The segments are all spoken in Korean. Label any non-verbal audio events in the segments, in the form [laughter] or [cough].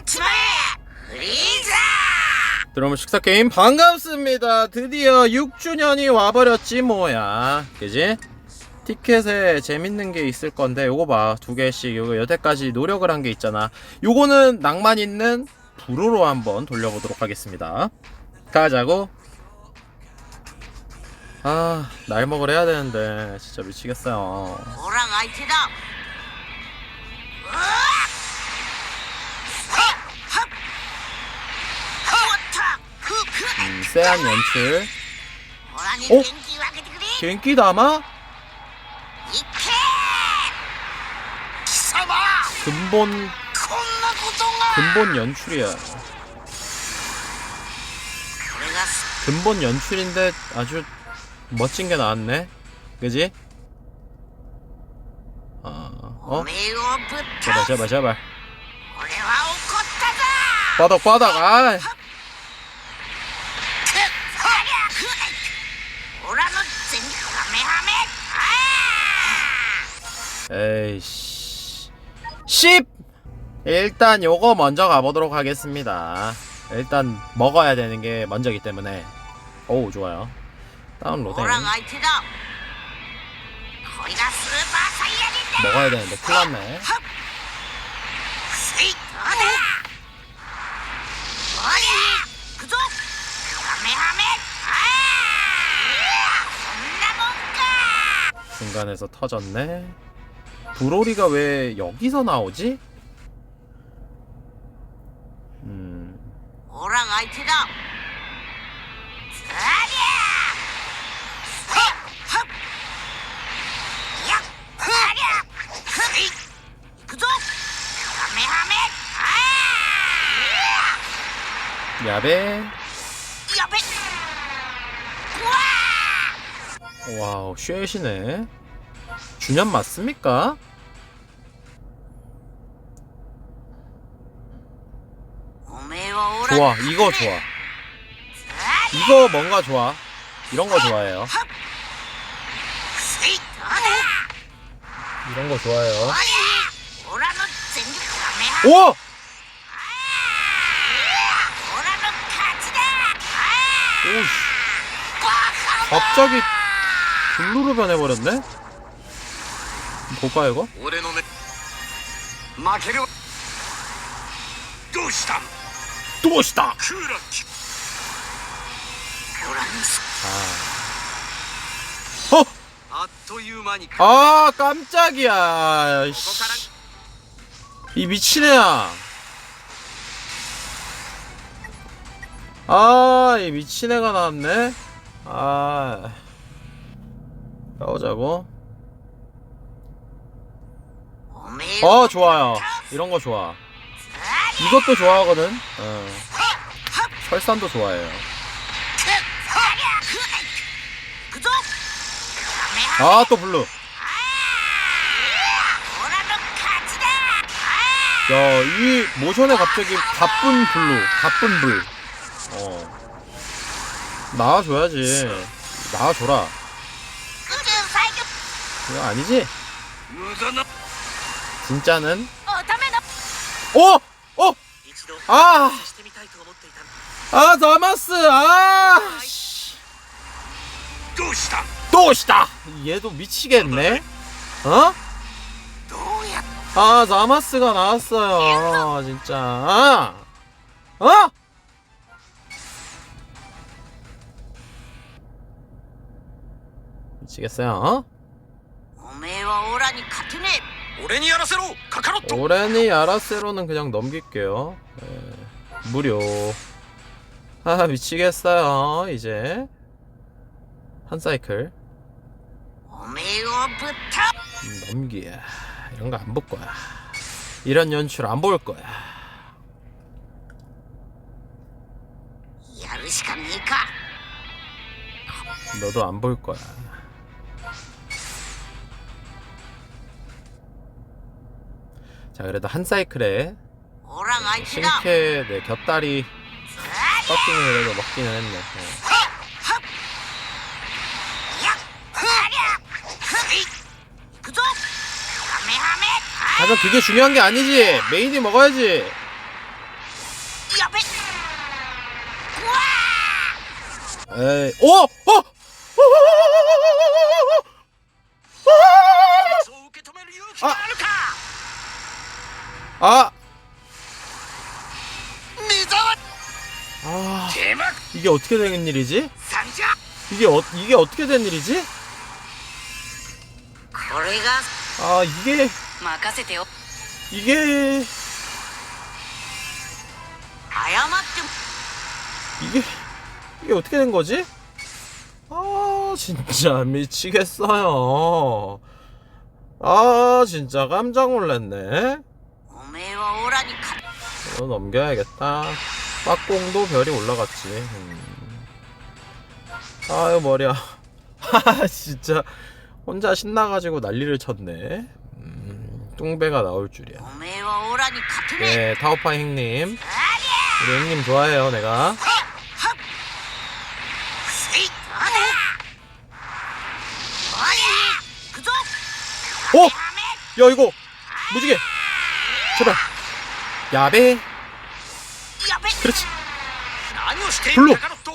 아침에 리자 드러머 식사 게임 반갑습니다. 드디어 6주년이 와버렸지 뭐야. 그지? 티켓에 재밌는 게 있을 건데 요거 봐. 두 개씩 요거 여태까지 노력을 한 게 있잖아. 요거는 낭만 있는 불호로 한번 돌려보도록 하겠습니다. 가자고. 아, 날 먹을 해야 되는데 진짜 미치겠어요. 호랑 아이티다 음, 세한 연출. 어? 갱기 담아? 근본 근본 연출이야. 근본 연출인데 아주 멋진 게 나왔네. 그지? 아, 어? 오메오부터 제발, 제발, 제발. 바닥, 바닥, 아! 에이씨. 10! 일단 요거 먼저 가보도록 하겠습니다. 일단 먹어야 되는 게 먼저기 때문에. 오 좋아요. 다운로드 먹어야 되는데 큰일났네. 중간에서 터졌네. 브로리가 왜 여기서 나오지? 음. 오랑아이티다. 야배 와우 쉐시네. 주년 맞습니까? 좋아, 이거 좋아. さありゃ 이거 뭔가 좋아. 이런 거 좋아해요. せいどうだ 이런 거 좋아해요. おりゃオラの全力カメハメ 오! オラの勝ちだ 오씨, バカ 갑자기 블루로 변해버렸네? 볼까, 이거? 俺の目負けるどうした 무엇이다. 어? 아 깜짝이야. 씨. 이 미친애야. 아, 이 미친애가 나왔네. 아, 나오자고. 어, 좋아요. 이런 거 좋아. 이것도 좋아하거든. 어. 설산도 좋아해요. 아, 또 블루. 야, 이 모션에 갑자기 바쁜 블루, 바쁜 불. 어. 나와줘야지. 나와줘라. 이거 아니지? 진짜는? 어! 아! 아, 다마스! 아! 또시다! 얘도 미치겠네? 어? 아, 다마스가 나왔어요. 아, 진짜. 아! 어? 미치겠어요? 어? 오레니 야라세로! 카카로토! 오레니 야라세로는 그냥 넘길게요. 무료. 아 미치겠어요 이제. 한 사이클. 넘기야. 이런 거 안 볼 거야. 이런 연출 안 볼 거야. 너도 안 볼 거야. 자 그래도 한 사이클에 오랑아이다. 실패 네 곁다리 떡김을 그래도 먹기는 했네. 네. 하지만 그게 중요한 게 아니지. 메인이 먹어야지. 에이, 오! 어! 아! 아! 이게 어떻게 된 일이지? 이게 어, 이게 어떻게 된 일이지? 아 이게 이게 이게 이게 어떻게 된 거지? 아 진짜 [laughs] 미치겠어요. 아 진짜 깜짝 놀랐네. 넘겨야겠다. 빡공도 별이 올라갔지. 음. 아유 머리야. 하 [laughs] 아, 진짜 혼자 신나가지고 난리를 쳤네. 음, 뚱배가 나올 줄이야. 네 타오파 행님. 우리 행님 좋아해요 내가. 어? 어? 야 이거 무지개 제발 야배 그렇지. 블루.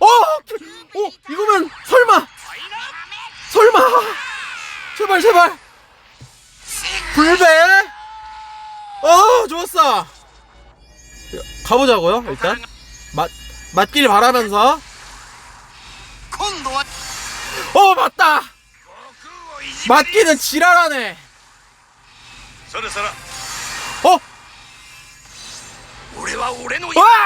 어! 어! 이거면 설마! 설마! 제발 제발! 불배! 어! 좋았어! 가보자고요 일단 맞, 맞길 바라면서 어 맞다! 맞기는 지랄하네 어? 와!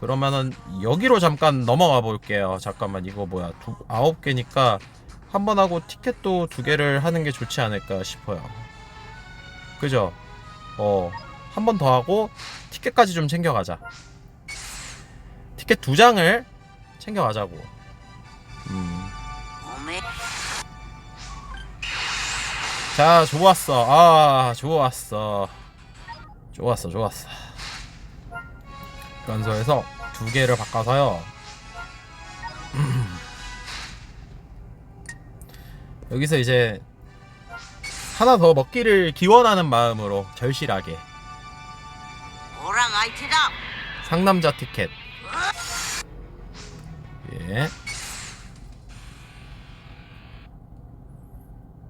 그러면은 여기로 잠깐 넘어가 볼게요. 잠깐만 이거 뭐야 두, 아홉 개니까 한 번 하고 티켓도 두 개를 하는 게 좋지 않을까 싶어요. 그죠? 어, 한 번 더 하고 티켓까지 좀 챙겨가자. 티켓 두 장을 챙겨가자고. 음. 자, 좋았어. 아, 좋았어. 좋았어, 좋았어. 연소해서 두 개를 바꿔서요. [clears throat] 여기서 이제 하나 더 먹기를 기원하는 마음으로 절실하게. 상남자 티켓. 예.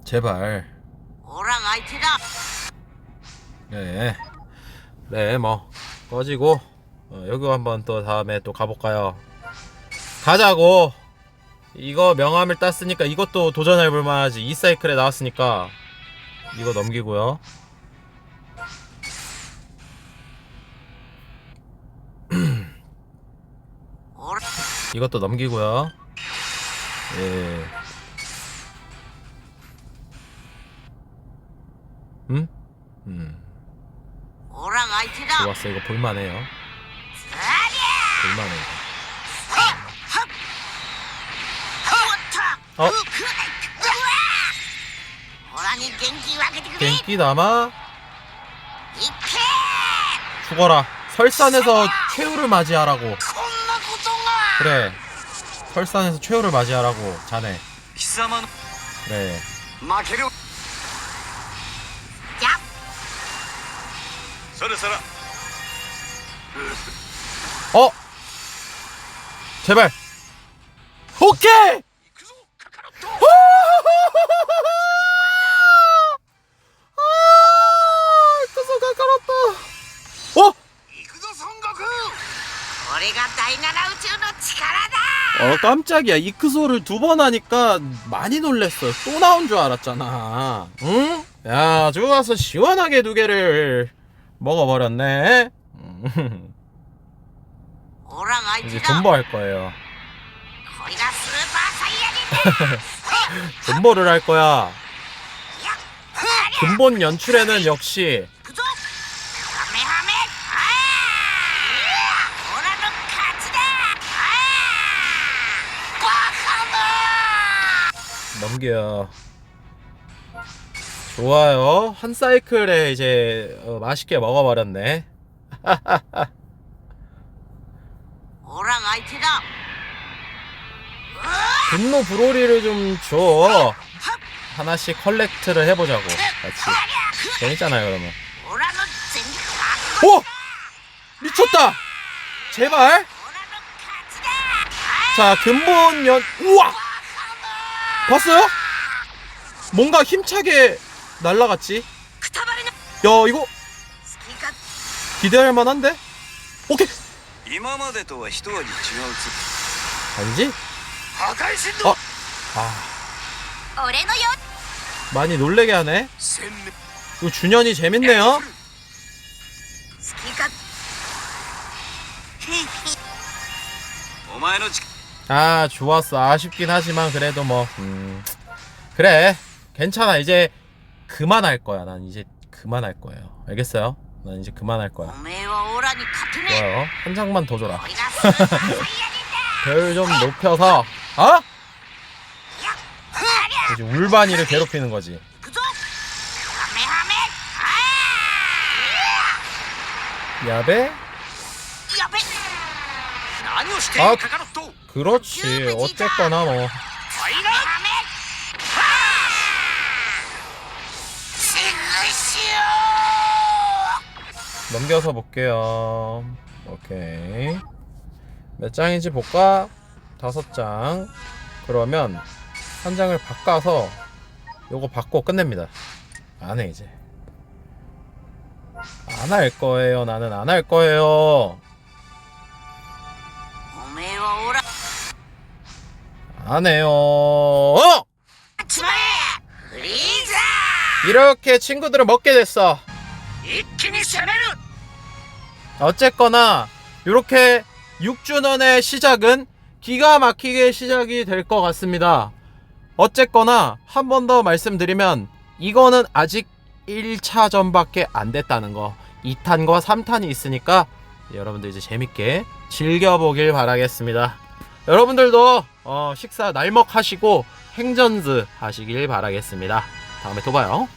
제발. 네네뭐 꺼지고. 어, 여기 한번 또 다음에 또 가볼까요? 가자고! 이거 명함을 땄으니까 이것도 도전해볼 만하지. 이 사이클에 나왔으니까 이거 넘기고요. [clears throat] 이것도 넘기고요. 예. 음? 음. 좋았어. 이거 볼만해요. 볼만해요. 어? 어? 어? 갱기 남아 죽어라. 설산에서 최후를 맞이하라고. 그래. 설산에서 최후를 맞이하라고 자네. 그래 네. 어? 제발. 오케이. 어? 어 깜짝이야 이크소를 두 번 하니까 많이 놀랬어요 또 나온 줄 알았잖아 응? 야 좋아서 시원하게 두 개를 먹어버렸네 [laughs] 이제 존버할 거예요. [laughs] 존버를 할 거야. 근본 연출에는 역시 넘겨. 좋아요. 한 사이클에 이제 어, 맛있게 먹어버렸네. [laughs] 분노 브로리를 좀 줘. 하나씩 컬렉트를 해보자고. 같이. 재밌잖아요, 그러면. 오! 미쳤다! 제발! 자, 근본 연, 우와! 봤어요? 뭔가 힘차게 날라갔지? 야, 이거 기대할 만한데? 오케이! 今までとは一味違うつ 아니지? 破壊神어? 아, 俺のよ 많이 놀래게 하네. 殲滅 이거 준현이 재밌네요. スキがお前の力 아, 좋았어. 아쉽긴 하지만 그래도 뭐, 음. 그래. 괜찮아. 이제 그만할 거야. 난 이제 그만할 거예요. 알겠어요? 난 이제 그만할 お 거야. めえは 나란히 같은 애. 좋아요. 한 장만 더 줘라. 별좀 높여서 어? 이제 울반이를 괴롭히는 거지. 야베? 아, 그렇지. 어쨌거나 뭐. 넘겨서 볼게요. 오케이. 몇 장인지 볼까? 다섯 장. 그러면 한 장을 바꿔서 요거 바꿔 끝냅니다. 안 해 이제. 안 할 거예요. 나는 안 할 거예요. 안 해요. 어! 이렇게 친구들을 먹게 됐어. 어쨌거나 이렇게 6주년의 시작은 기가 막히게 시작이 될 것 같습니다. 어쨌거나 한 번 더 말씀드리면 이거는 아직 1차전밖에 안 됐다는 거. 2탄과 3탄이 있으니까 여러분들 이제 재밌게 즐겨보길 바라겠습니다. 여러분들도 어, 식사 날먹 하시고 행전즈 하시길 바라겠습니다. 다음에 또 봐요.